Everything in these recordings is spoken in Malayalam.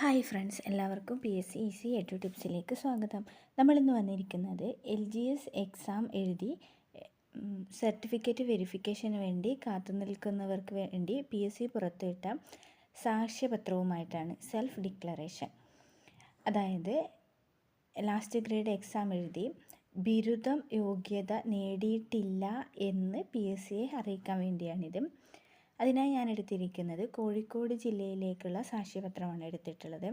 ഹായ് ഫ്രണ്ട്സ് എല്ലാവർക്കും പി എസ് സി ഈസി എട്ടു ടിപ്സിലേക്ക് സ്വാഗതം. നമ്മളിന്ന് വന്നിരിക്കുന്നത് എൽ ജി എസ് എക്സാം എഴുതി സർട്ടിഫിക്കറ്റ് വെരിഫിക്കേഷന് വേണ്ടി കാത്തു നിൽക്കുന്നവർക്ക് വേണ്ടി പി എസ് സി പുറത്തുവിട്ട സാക്ഷ്യപത്രവുമായിട്ടാണ് സെൽഫ് ഡിക്ലറേഷൻ അതായത് ലാസ്റ്റ് ഗ്രേഡ് എക്സാം എഴുതി ബിരുദം യോഗ്യത നേടിയിട്ടില്ല എന്ന് പി എസ് സിയെ അറിയിക്കാൻ വേണ്ടിയാണിത്. അതിനായി ഞാൻ എടുത്തിരിക്കുന്നത് കോഴിക്കോട് ജില്ലയിലേക്കുള്ള സാക്ഷ്യപത്രമാണ് എടുത്തിട്ടുള്ളത്.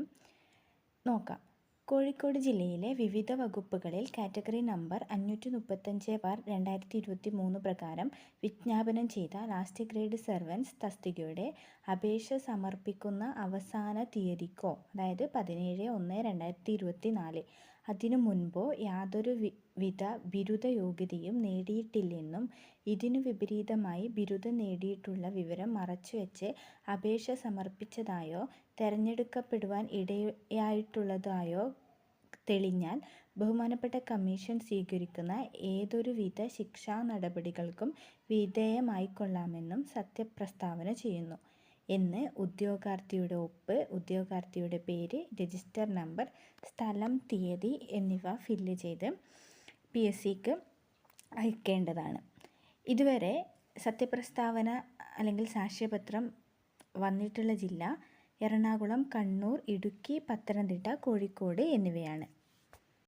നോക്കാം. കോഴിക്കോട് ജില്ലയിലെ വിവിധ വകുപ്പുകളിൽ കാറ്റഗറി നമ്പർ അഞ്ഞൂറ്റി മുപ്പത്തഞ്ച് ബാർ രണ്ടായിരത്തി ഇരുപത്തി മൂന്ന് പ്രകാരം വിജ്ഞാപനം ചെയ്ത ലാസ്റ്റ് ഗ്രേഡ് സെർവൻസ് തസ്തികയുടെ അപേക്ഷ സമർപ്പിക്കുന്ന അവസാന തീയതിക്കോ അതായത് പതിനേഴ് ഒന്ന് രണ്ടായിരത്തി ഇരുപത്തി നാല് അതിനു മുൻപോ യാതൊരു വിധ ബിരുദ യോഗ്യതയും നേടിയിട്ടില്ലെന്നും ഇതിനു വിപരീതമായി ബിരുദം നേടിയിട്ടുള്ള വിവരം മറച്ചുവെച്ച് അപേക്ഷ സമർപ്പിച്ചതായോ തെരഞ്ഞെടുക്കപ്പെടുവാൻ ഇടയായിട്ടുള്ളതായോ തെളിഞ്ഞാൽ ബഹുമാനപ്പെട്ട കമ്മീഷൻ സ്വീകരിക്കുന്ന ഏതൊരുവിധ ശിക്ഷാ നടപടികൾക്കും വിധേയമായിക്കൊള്ളാമെന്നും സത്യപ്രസ്താവന ചെയ്യുന്നു. എന്ന് ഉദ്യോഗാർത്ഥിയുടെ ഒപ്പ് ഉദ്യോഗാർത്ഥിയുടെ പേര് രജിസ്റ്റർ നമ്പർ സ്ഥലം തീയതി എന്നിവ ഫില്ല് ചെയ്ത് പി എസ് സിക്ക് അയക്കേണ്ടതാണ്. ഇതുവരെ സത്യപ്രസ്താവന അല്ലെങ്കിൽ സാക്ഷ്യപത്രം വന്നിട്ടുള്ള ജില്ല എറണാകുളം കണ്ണൂർ ഇടുക്കി പത്തനംതിട്ട കോഴിക്കോട് എന്നിവയാണ്.